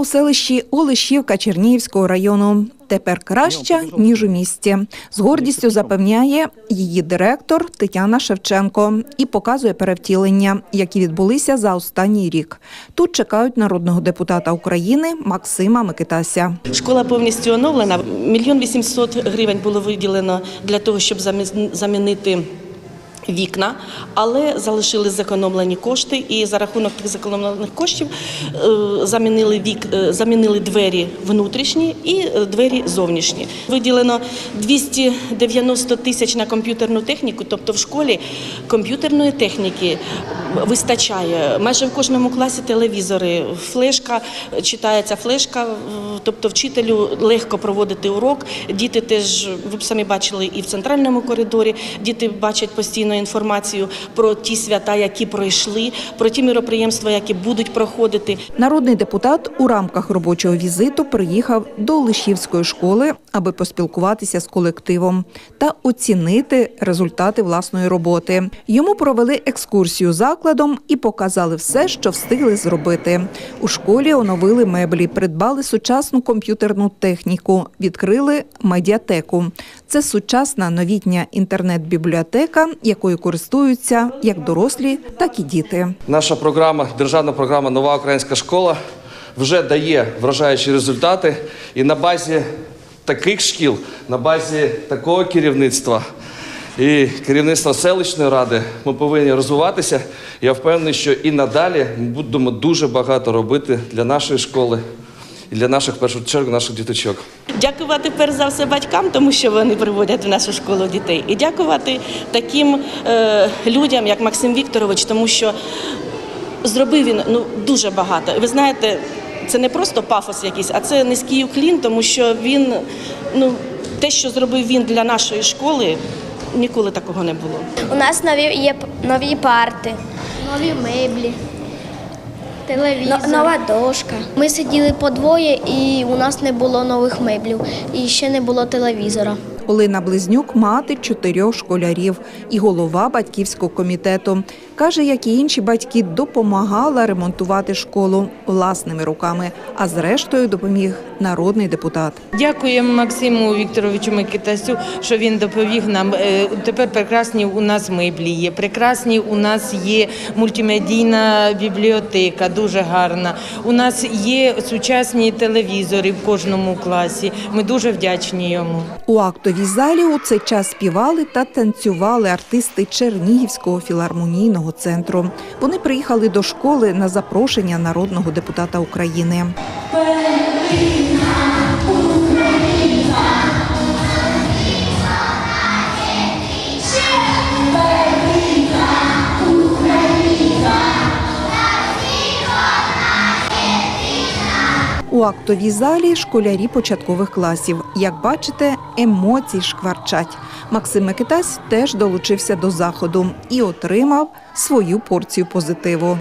у селищі Олешівка Чернігівського району. Тепер краща, ніж у місті. З гордістю запевняє її директор Тетяна Шевченко і показує перевтілення, які відбулися за останній рік. Тут чекають народного депутата України Максима Микитася. Школа повністю оновлена. Мільйон вісімсот гривень було виділено для того, щоб замі- замінити. Вікна, але залишили зекономлені кошти, і за рахунок тих зекономлених коштів е, замінили вік, е, замінили двері внутрішні і е, двері зовнішні. Виділено 290 тисяч на комп'ютерну техніку, тобто в школі комп'ютерної техніки вистачає. Майже в кожному класі телевізори, флешка читається флешка, тобто вчителю легко проводити урок. Діти теж ви б самі бачили і в центральному коридорі. Діти бачать постійно інформацію про ті свята, які пройшли, про ті міроприємства, які будуть проходити. Народний депутат у рамках робочого візиту приїхав до Лишівської школи, аби поспілкуватися з колективом та оцінити результати власної роботи. Йому провели екскурсію закладом і показали все, що встигли зробити. У школі оновили меблі, придбали сучасну комп'ютерну техніку, відкрили медіатеку. Це сучасна новітня інтернет-бібліотека, якою користуються як дорослі, так і діти. Наша програма, державна програма Нова українська школа вже дає вражаючі результати. І на базі таких шкіл, на базі такого керівництва і керівництва селищної ради ми повинні розвиватися. Я впевнений, що і надалі ми будемо дуже багато робити для нашої школи і для наших в першу чергу наших діточок. Дякувати перш за все батькам, тому що вони приводять в нашу школу дітей, і дякувати таким е, людям, як Максим Вікторович, тому що зробив він ну дуже багато. І Ви знаєте, це не просто пафос якийсь, а це низький уклін, тому що він ну те, що зробив він для нашої школи, ніколи такого не було. У нас нові є нові парти, нові меблі, телевізор. нова дошка. Ми сиділи по двоє і у нас не було нових меблів, і ще не було телевізора. Олена Близнюк мати чотирьох школярів і голова батьківського комітету. Каже, як і інші батьки, допомагала ремонтувати школу власними руками, а зрештою допоміг народний депутат. Дякуємо Максиму Вікторовичу Микитасю, що він доповів нам. Е, Тепер прекрасні у нас меблі є. Прекрасні у нас є мультимедійна бібліотека, дуже гарна. У нас є сучасні телевізори в кожному класі. Ми дуже вдячні йому. У актовій залі у цей час співали та танцювали артисти Чернігівського філармонійного центру. Вони приїхали до школи на запрошення народного депутата України. Актовій залі школярі початкових класів. Як бачите, емоції шкварчать. Максим Микитась теж долучився до заходу і отримав свою порцію позитиву.